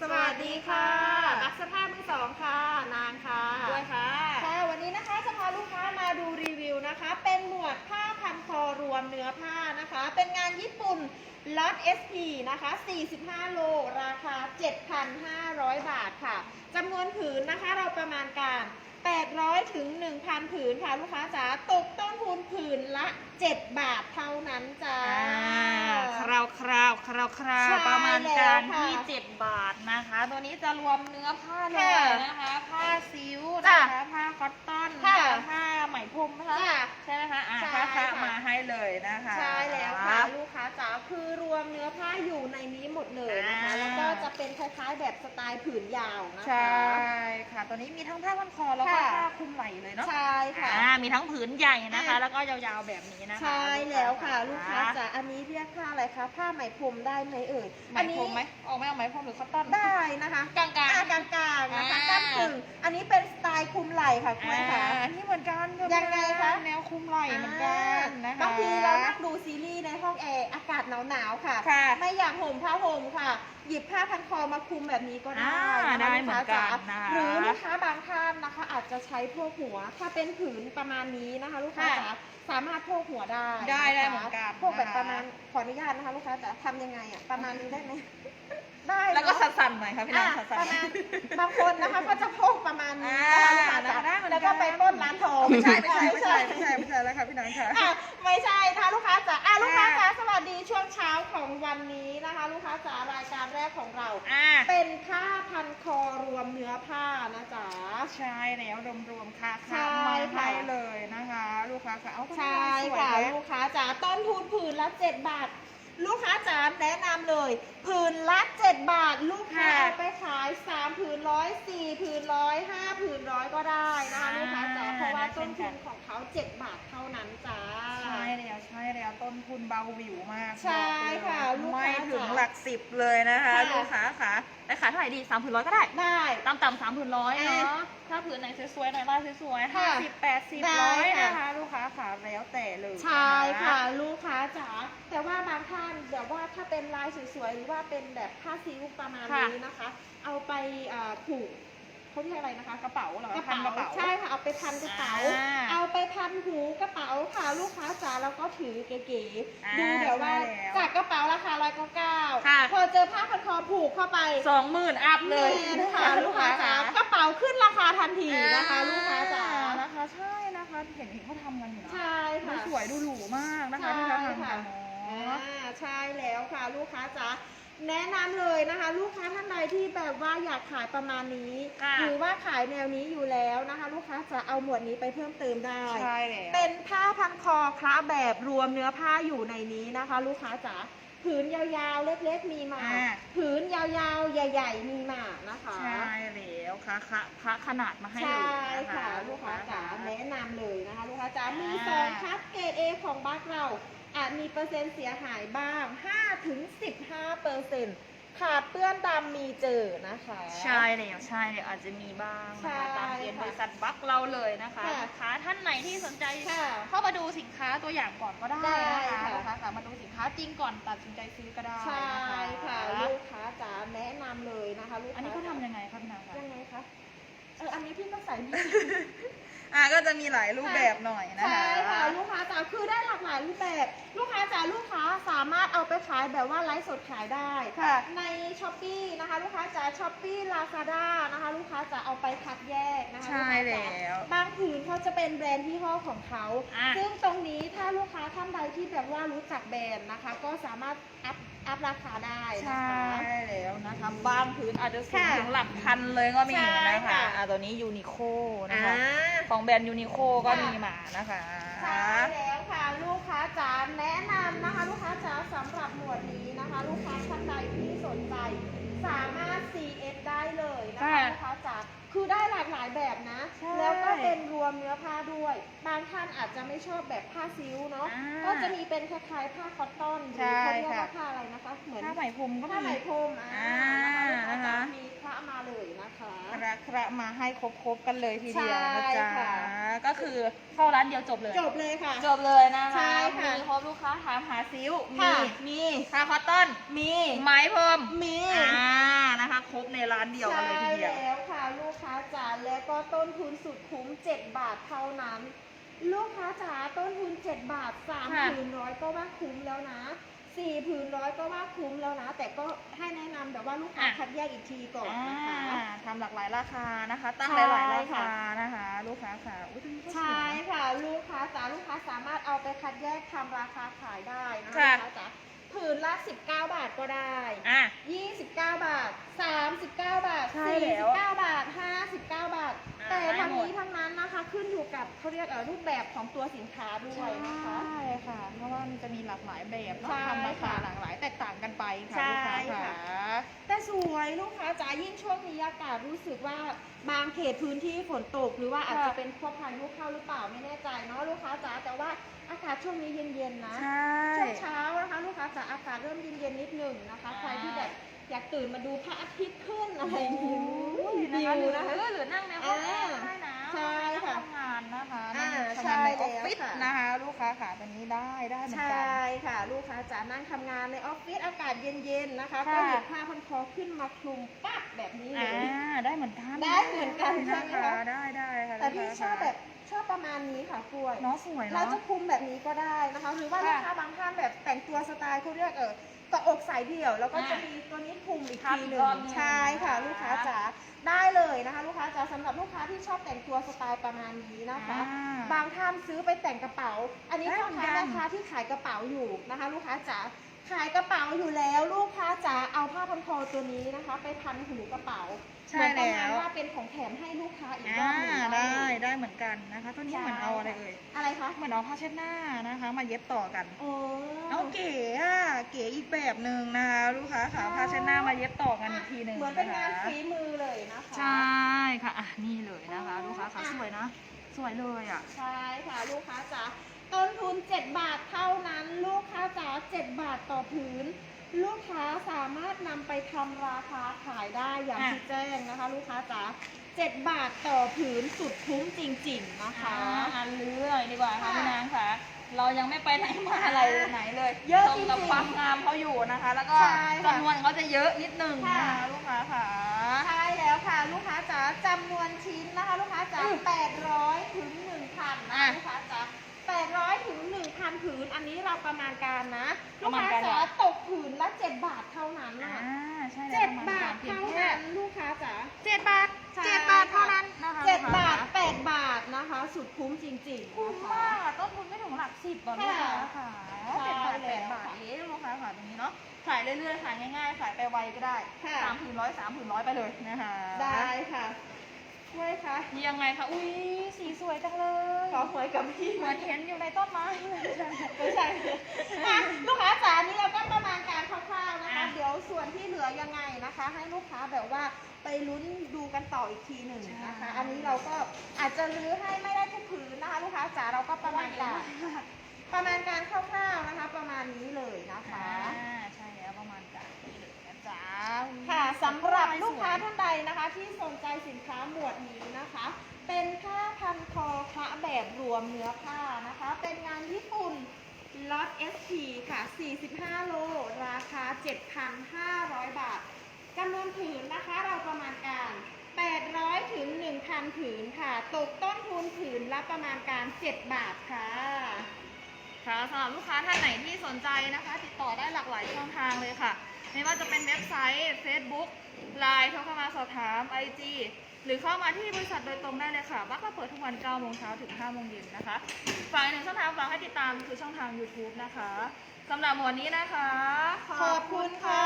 สวัสดีค่ะ รักสภาพมือสองค่ะ นางค่ะ ด้วยค่ะ ลูกค้ามาดูรีวิวนะคะ เป็นหมวดผ้าพันคอรวมเนื้อผ้านะคะ เป็นงานญี่ปุ่นล็อต SP นะคะ 45 โล ราคา 7,500 บาทค่ะจำนวนผืนนะคะเราประมาณการ 800 ถึง 1,000 ผืนค่ะ ลูกค้าจ๋าตกต้นทุนผืนละ 7 บาทเท่านั้นจ้าคราวคราวคราวคราวใช่ประมาณการแล้วค่ะที่ 7 บาทนะคะ ตัวนี้จะรวมเนื้อผ้าเลค่ะยนะคะผ้า คล้ายๆ แบบสไตล์ผืนยาวนะคะ ใช่ค่ะตัวนี้มีทั้งผ้าพันคอแล้วก็ค่ะ ผ้าคลุมไหล่เลยเนาะใช่ค่ะ อ่ามีทั้งผืนใหญ่นะคะ อ่าแล้วก็ยาวๆแบบนี้นะคะใช่แล้วค่ะ ลูกค้าจ๋าจ๋าอันนี้เรียกผ้าอะไรคะผ้าไหมพรมได้ไหมเอ่ยไหมอันนี้พรมไหมออกไหมเอาไหมพรมหรือคอตตอนได้นะคะกลางๆ อ่กลางๆนะคะอ่า ก้ามกึ่งอันนี้เป็นสไตล์คลุมไหล่ค่ะคุณแม่ค่ะ อ่านี่เหมือนกันยังไงคะ แนวคลุมไหล่เหมือนกันนะคะ บางทีเรานั่งดูซีรีส์ในห้องแอร์อากาศหนาวๆค่ะ ค่ะ ไม่อยากห่มผ้าห่มค่ะ หยิบผ้าพันคอมาคลุมแบบนี้ก็ได้อ่านะคะได้ลูกค้าจ๋าเหมือนกันนะคะ หรือลูกค้าบางท่านนะคะ อาจจะใช้พวกหัว ถ้าเป็นผืนประมาณนี้นะคะ ลูกค้าค่ะจ๋าสามารถพกหัวได้ได้ะคะได้เหมือนกันพวกแบบนะคะประมาณขออนุญาตนะคะ ลูกค้าจ๋าทำยังไงอะประมาณนี้ได้ไหมได้แล้วก็เนอะสั่นๆหน่อยค่ะพี่น้องอะสั่นประๆมาณบางคนนะคะก็จะพกประมาณนี้อ่านะคะลูกค้าจ๋าได้เหมือนกันแล้วก็ไปปล้นร้านทองไม่ใช่ไม่ใช่ไม่ใช่ไม่ใช่ไม่ใช่แล้วค่ะพี่น้องค่ะอะไม่ใช่นะคะลูกค้าจ๋าอะลูกค้าจ๋าอะสวัสดีช่วงเช้าของวันนี้นะคะ ลูกค้าจ๋ารายการแรกของเรา อ่า เป็นผ้าพันคอรวมเนื้อผ้านะจ๊ะ ใช่แล้วรวมๆค่ะใช่ค่ะมาค่ะให้เลยนะคะ ลูกค้าค่ะเอาตัวนี้ใช่สวยค่ะไหมลูกค้าจ๋าต้นทุนผืนละ 7 บาท ลูกค้าจ๋าแนะนำเลย ผืนละ 7 บาท ลูกค้าค่ะเอาไปขาย 3 ผืนร้อยสี่ผืนร้อยห้าผืนร้อยก็ได้นะคะอ่าลูกค้าจ๋าเพราะว่าต้นทุนของเขา 7 บาทเท่านั้นจ้าใช่ แล้วใช่แล้วต้นทุนเบาหวิวมากใช่ค่ะบอกเลยลูกค้าไม่ถึงจ๋าหลักสิบเลยนะคะค่ะ ลูกค้าค่ะไปขายเท่าไหร่ดีสามผืนร้อยก็ได้ได้ต่ำต่ำๆสามผืนร้อยอะเนาะถ้าผืนไหนสวยๆหน่อยลายสวยๆห้าค่ะสิบแปดสิบได้ร้อยค่ะ นะคะลูกค้าค่ะแล้วแต่เลยใช่นค่ะ ลูกค้าจ๋าแต่ว่าบางท่านแบบว่าถ้าเป็นลายสวยๆหรือว่าเป็นแบบผ้าซิลประมาณนี้นะคะ เอาไปเอ่อผูกเขาเรียกอะไรนะคะกระเป๋าเหรอกระพันเป๋ากระเป๋าใช่ค่ะเอาไปพันกระเป๋าอ่า เอาไปพันหูกระเป๋าค่ะลูกค้าจ๋าแล้วก็ถือเก๋อ่าๆดูเดี๋ยวว่าใช่แล้วจากกระเป๋าราคาร้อยเก้าค่ะ พอเจอผ้าพันคอผูกเข้าไปสองหมื่นอัพเลยแน่ค่ะลูกค้าจ๋ากระเป๋าขึ้นราคาทันทีนะคะ ลูกค้าจ๋านะคะ ใช่นะคะเห็นเห็นเขาทำกันอยู่นะใช่ดูค่ะ สวยดูหรูมากนะคะที่เขาทำกันเนาอ่าะใช่แล้วค่ะลูกค้าจ๋า แนะนำเลยนะคะ ลูกค้าท่านใดที่แบบว่าอยากขายประมาณนี้ ค่ะ หรือว่าขายแนวนี้อยู่แล้วนะคะ ลูกค้าจะเอาหมวดนี้ไปเพิ่มเติมได้ ใช่แล้วเป็นผ้าพันคอคละแบบรวมเนื้อผ้าอยู่ในนี้นะคะ ลูกค้าจ๋าผืนยาวๆเล็กๆมีมาอ่าผืนยาวๆใหญ่ ๆ มีมานะคะ ใช่แล้วค่ะค่ะพระขนาดมาให้ใช่เลยนะคะค่ะ ลูกค้าจ๋าแนะนำเลยนะคะ ลูกค้าจ๋ามีอ่าสองคัดเกรดเอของบ้านเรา อาจมีเปอร์เซ็นต์เสียหายบ้าง5-15เปอร์เซ็นต์ขาดเปื้อนดำมีเจอนะคะ ใช่แล้วใช่แล้วอาจจะมีบ้างนะคะใช่ตามเกณฑ์ค่ะบริษัทบัคเราเลยนะคะค่ะลูกค้าท่านไหนที่สนใจ ค่ะเข้ามาดูสินค้าตัวอย่างก่อนก็ได้ได้นะคะค่ะ ลูกค้าสามารถดูสินค้าจริงก่อนตัดสินใจซื้อก็ได้ใช่นะคะค่ะลูกค้าจ๋าแนะนำเลยนะคะลูกค้าอันนี้เขาทำยังไงคะพี่นางคะยังไงคะเอออันนี้พี่ก็ใส่นี่ อะก็จะมีหลายรูปแบบหน่อยนะคะใช่ค่ะลูกค้าจ๋าคือได้หลากหลายรูปแบบ ลูกค้าจ๋าลูกค้าสามารถเอาไปขายแบบว่าไลฟ์สดขายได้ ค่ะ ในช้อปปีนะคะ ลูกค้าจ๋าช้อปปี้ลาซาด้านะคะ ลูกค้าจะเอาไปคัดแยกนะคะใช่ลูกค้าจ๋าแล้วบางผืนเขาจะเป็นแบรนด์ที่ห้อของเขา อะ ซึ่งตรงนี้ถ้าลูกค้าท่านใดที่แบบว่ารู้จักแบรนด์นะคะ ก็สามารถอัพอัพราคาได้นะใช่คะ แล้วนะคะบางพื้นอาจจะสูงค่ะถึงหลักพันเลยก็มีใช่นะคะค่ะ อะตัวนี้ยูนิโคนะอ่าคะของแบรนด์ยูนิโคก็มีมานะคะใช่แล้วค่ะลูกค้าจ๋าแนะนำนะคะ ลูกค้าจ๋าสำหรับหมวดนี้นะคะ ลูกค้าท่านใดที่สนใจ สามารถ CF ได้เลยนะคะค่ะลูกค้าจ๋าคือได้หลากหลายแบบนะใช่แล้วก็เป็นรวมเนื้อผ้าด้วย บางท่านอาจจะไม่ชอบแบบผ้าซิลเนาะอ่าก็จะมีเป็นคล้ายๆผ้าคอตตอนหรือใช่เขาเรียกค่ะว่าผ้าอะไรนะคะ เหมือนผ้าไหมพรมก็ผ้าไหมมีพรมอ่าอ่านะคะลูกค้านะคะจ๋ามีพ ระมาเลยนะคะคระคระมาให้ครบๆกันเลยทีเดียวนะใช่จ๊ะค่ะก็คือเข้าร้านเดียวจบเลย จบเลยค่ะ จบเลยนะคะใช่ค่ะมีครบลูกค้าถามหาซิ้วมีค่ะมีผ้าคอตตอนมีไหมพรมมีอ่านะคะครรบในร้านเดียวกันเลยทีเดียวใช่แล้วค่ะลูกค้าจ๋าแล้วก็ต้นทุนสุดคุ้ม 7 บาทเท่านั้น ลูกค้าจ๋าต้นทุน 7 บาท3ค่ะผืนร้อยก็ว่าคุ้มแล้วนะ 4ผืนร้อยก็ว่าคุ้มแล้วนะ แต่ก็ให้แนะนำแบบว่าลูกค้าอะ คัดแยกอีกทีก่อนนะคะ อ่าทำหลากหลายราคานะคะ ตั้งใช่หลายๆราค่ะคานะคะ ลูกค้าค่ะอุ้ยตรงนี้ก็สวย ใช่นะค่ะลูกค้าจ๋าลูกค้าสามารถเอาไปคัดแยกทำราคาขายได้นะค่ะลูกค้าจ๋าผืนละ 19 บาทก็ได้ อะ 29 บาท 39 บาท ใช่แล้ว49บาท 59 บาทอ่า แต่ได้ทั้งหมดนี้ทั้งนั้นนะคะ ขึ้นอยู่กับเขาเรียกเอ่อรูปแบบของตัวสินค้าด้วยนะคะ ใช่ค่ะ เพราะว่ามันจะมีหลากหลายแบบเนอะใช่ทำราคาค่ะหลากหลายแตกต่างกันไปค่ะใช่ลูกค้าค่ะ ค่ะแต่สวยลูกค้าจ๋ายิ่งช่วงนี้อากาศรู้สึกว่าบางเขตพื้นที่ฝนตกหรือว่าอาจจะค่ะเป็นพวกพายุเข้าหรือเปล่าไม่แน่ใจเนาะลูกค้าจ๋าแต่ว่าอากาศช่วงนี้เย็นๆนะ ใช่ ช่วงเช้านะคะลูกค้าจ๋าอากาศเริ่มเย็นๆนิดหนึ่งนะคะอ่าใครที่แบบ อยากตื่นมาดูพระอาทิตย์ขึ้นอะไรโอ้อย่างนี้ยวินะคะหวรือนะคะหรือนั่งในห้องแอร์ก็ได้นะใช่ค่ะนั่งทำงานนะคะอ่านั่งทำใช่งานในออฟฟิศแล้วค่ะนะคะ ลูกค้าค่ะตัวนี้ได้ได้เหมือนใช่กันค่ะ ลูกค้าจ๋านั่งทำงานในออฟฟิศอากาศเย็นๆนะคะค่ะก็หยิบผ้าพันคอขึ้นมาคลุมปั๊บแบบนี้เลอ่ายได้เหมือนกันได้เหมือนกันใช่ไหมคะได้ได้ค่ะแต่พี่ลูกชค้าอบแบบชอบประมาณนี้ค่ะกล้วยเนาะสวยเราเนาะจะคลุมแบบนี้ก็ได้นะคะ หรือว่าค่ะลูกค้าบางท่านแบบแต่งตัวสไตล์เขาเรียกเออเกาะอกสายเดี่ยว แล้วก็อ่าจะมีตัวนี้คลุมอีกทับทีอีหกนึ่รงอบหนึ่งใช่ค่ะนะคะลูกค้าจ๋าได้เลยนะคะลูกค้าจ๋าสำหรับลูกค้าที่ชอบแต่งตัวสไตล์ประมาณนี้นะคะอ่าบางท่านซื้อไปแต่งกระเป๋า อันนี้ได้พ่อเหมือนค้ากันแม่ค้าที่ขายกระเป๋าอยู่นะคะ ลูกค้าจ๋า ขายกระเป๋าอยู่แล้วลูกค้าจ๋าเอาผ้าพันคอตัวนี้นะคะ ไปพันหูกระเป๋าใช่เหมือนประมาณแล้ว ว่าเป็นของแถมให้ลูกค้าอีกรอ่าอบหนึ่งได้ได้เหมือนกันนะคะ ตัวนี้เหมือนเอาอะไรเอ่ยอะไรคะเหมือนเอาผ้าเช็ดหน้านะคะ มาเย็บต่อกัน โอ้ เอาเก๋อะเก๋อีกแบบหนึ่งนะคะลูกค้าค่ะผ้าเช็ดหน้ามาเย็บต่อกันอีกทีหนึ่งเหมือนเป็นงานนะคะฝีมือเลยนะคะ ใช่ค่ะอะนี่เลยนะคะอ๋อลูกค้าค่ะอะ สวยนะ สวยเลยอะ ใช่ค่ะลูกค้าจ๋า ต้นทุน 7 บาทเท่านั้น ลูกค้าจ๋า7 บาทต่อผืน ลูกค้าสามารถนำไปทำราคาขายได้อย่างอะ ที่แจ้งนะคะ ลูกค้าจ๋า7บาทต่อผืนสุดคุ้มจริงๆนะคะ อ่าลื้อเลยดีกว่าค่ะค่ะพี่นางค่ะ เรายังไม่ไปไหนมาอะไรไหนเลยเยอะตรงกับจริงๆความงามเขาอยู่นะคะ แล้วก็ใช่ค่ะ จำนวนเขาจะเยอะนิดนึงนะค่ะคะลูกค้าค่ะ ใช่แล้วค่ะ ลูกค้าจ๋าจำนวนชิ้นนะคะ ลูกค้าจ๋าอืม800ถึง1,000นะอะ ลูกค้าจ๋า 800ถึง1,000ผืน อันนี้เราประมาณการนะปลูระกมาณค้าการจ๋าเหรอ ตกผืนละ 7 บาทเท่านั้นอ่าน่ะใช่แล้วเจ็ดประมณบาทพียงเท่าแค่นั้นลูกค้าจ๋า เจ็ดบาทใช่ เจ็ดบาทเท่านั้นนะคะเจ็ดลูกค้บาทค่ะแปดบาทนะคะ สุดคุ้มจริงๆคุ้มนะคะ มากอะต้นทุนไม่ถึงหลักสิบต่อลูกค้าค่ะใช่เจ็ดบาทแล้วแปดบาทค่ะเองลูกค้าค่ะตรงนี้เนาะขายเรื่อยๆขายง่ายๆขายไปไวก็ได้ค่ะ สามผืนร้อยสามผืนร้อยไปเลยนะคะ ได้ค่ะ ช่วยคะยังไงคะ อุ้ยสีสวยจังเลยขอหวยกับพี่เหมือนเห็นอยู่ในต้นไม้เลยไม่ใช่อะลูกค้าจ๋านี่เราก็ประมาณการคร่าวๆนะคะอะเดี๋ยวส่วนที่เหลือยังไงนะคะ ให้ลูกค้าแบบว่าไปลุ้นดูกันต่ออีกทีหนึ่งนะคะ อันนี้เราก็อาจจะรื้อให้ไม่ได้ทุกผืนนะคะ ลูกค้าจ๋าเราก็ประมาณการประมาณการคร่าวๆนะคะ ประมาณนี้เลยนะคะอ่าใช่แล้วประมาณจากนี้เลยนะจ๊ะ ค่ะสำหรับลูกค้าท่านใดนะคะ ที่สนใจสินค้าหมวดนี้นะคะ เป็นผ้าพันคอคละแบบรวมเนื้อผ้านะคะ เป็นงานญี่ปุ่นล็อต SP ค่ะ 45 โล ราคา 7,500 บาทจำนวนผืนนะคะ เราประมาณการ 800 ถึง 1,000 ผืนค่ะ ตกต้นทุนผืนละประมาณการ 7 บาทค่ะค่ะสำหรับลูกค้าท่านไหนที่สนใจนะคะ ติดต่อได้หลากหลายช่องทางเลยค่ะ ไม่ว่าจะเป็นเว็บไซต์ Facebook Line โทรเข้ามาสอบถาม IG หรือเข้ามาที่บริษัทโดยตรงได้เลยค่ะบ้านเราเปิดทุกวัน9โมงเช้าถึง5โมงเย็นนะคะฝากอีกหนึ่งช่องทางฝากให้ติดตามคือช่องทาง YouTube นะคะสำหรับหมวนี้นะคะ ขอบคุณค่ะ